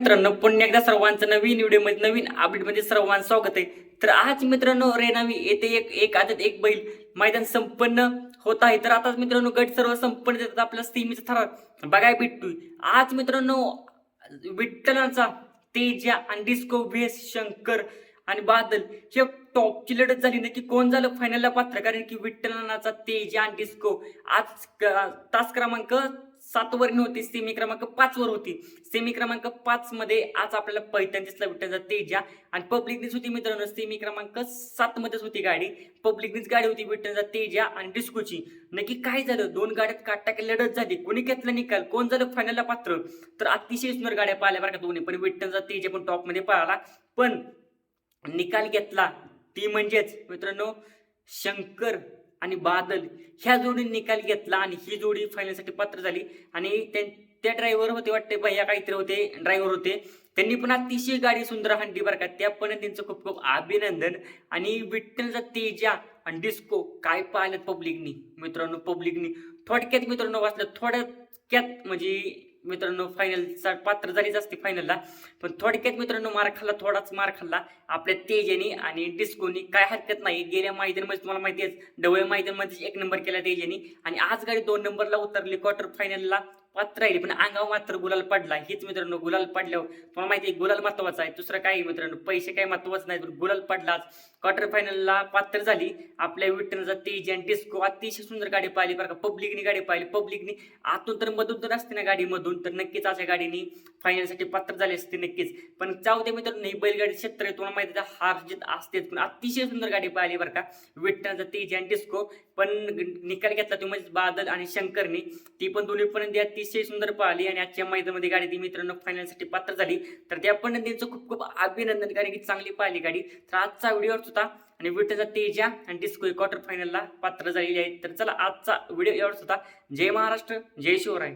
मित्रांनो पुन्हा एकदा सर्वांचं नवीन व्हिडिओमध्ये नवीन अपडेटमध्ये सर्वांचं स्वागत आहे. तर आज मित्रांनो रेनावी येथे एक एक आदत एक बैल मैदान संपन्न होत आहे. तर आताच मित्रांनो गट सर्व संपन्न देतात आपल्या सीमीचा थरार. बघायला भेटतोय आज मित्रांनो विठ्ठलांचा तेजा आणि डिस्को व्हेस शंकर आणि बादल हे टॉपची लढत झाली नक्की कोण झालं फायनलला पात्र? कारण की विठ्ठलांचा तेजा आणि डिस्को आज तास क्रमांक सात वर होती सेमी क्रमांक पाच वर होती. सेमी क्रमांक पाच मध्ये आज आपल्याला पैठण दिसला विठ्ठलचा तेजा. आणि पब्लिकनीच होती मित्रांनो सेमी क्रमांक सात मध्येच होती गाडी. पब्लिकनीच गाडी होती विठ्ठलचा तेजा आणि डिस्कोची. नक्की काय झालं? दोन गाड्यात काटाकी लढत झाली. कोणी घेतला निकाल? कोण झालं फायनलला पात्र? तर अतिशय सुंदर गाड्या पाहिल्या बरं का दोन्ही. पण विठ्ठलचा तेजा पण टॉपमध्ये पळाला. पण निकाल घेतला. ती म्हणजेच मित्रांनो शंकर आणि बादल ह्या जोडीने निकाल घेतला आणि ही जोडी फायनलसाठी पात्र झाली. आणि त्या- ड्रायव्हर होते वाटते भैया काहीतरी होते ड्रायव्हर होते. त्यांनी पण अतिशय गाडी सुंदर हंडी बरं का. त्या पण त्यांचं खूप खूप अभिनंदन. आणि विठ्ठलचा तेजा आणि डिस्को काय पाहिलं पब्लिकनी मित्रांनो पब्लिकनी थोडक्यात मित्रांनो वाचलं थोडक्यात म्हणजे मित्रांनो फायनलचा पात्र झालीच असते फायनलला पण थोडक्यात मित्रांनो मार खाल्ला थोडाच मार खाल्ला. आपल्या तेजानी आणि डिस्कोनी काय हरकत नाही. गेल्या मैदानमध्ये तुम्हाला माहिती आहे डवळे मैदानमध्ये एक नंबर केला तेजानी. आणि आज गाडी दोन नंबरला उतरली क्वार्टर फायनलला पात्र राहिली. पण अंगावर मात्र गुलाल पडला. हेच मित्रांनो गुलाल पडल्यावर तुम्हाला माहिती आहे गुलाल महत्त्वाचा आहे. दुसरं काय मित्रांनो पैसे काय महत्वाचं नाही पण गुलाल पडलाच. क्वार्टर फायनलला पात्र झाली. आपल्या विठ्ठलचा तेज आणि डिस्को अतिशय सुंदर गाडी पाहिली बरं का. पब्लिकनी गाडी पाहिली. पब्लिकनी आतून तर मधून तर असते ना गाडीमधून तर नक्कीच अशा गाडीनी फायनलसाठी पात्र झाले असते नक्कीच. पण जाऊ दे मित्रांनो ही बैलगाडी क्षेत्र आहे तुम्हाला माहिती हार जीत असतेच. पण अतिशय सुंदर गाडी पाहिली बरं का. विठ्ठलचा तेज आणि डिस्को. पण निकाल घेतला तो म्हणजे बादल आणि शंकरनी. ती पण दोन्ही पण ती अतिशय सुंदर पाहिली आणि आजच्या मैदानामध्ये गाडी ती मित्रांनो फायनलसाठी पात्र झाली. तर त्या पण त्यांचं खूप खूप अभिनंदन कारण की चांगली पाहिली गाडी. तर आजचा व्हिडिओ होता आणि विठ्ठलचा तेजा आणि डिस्को क्वार्टर फायनलला पात्र झालेली आहे तर चला आजचा व्हिडिओ एवढाच होता जय महाराष्ट्र जय शिवराय.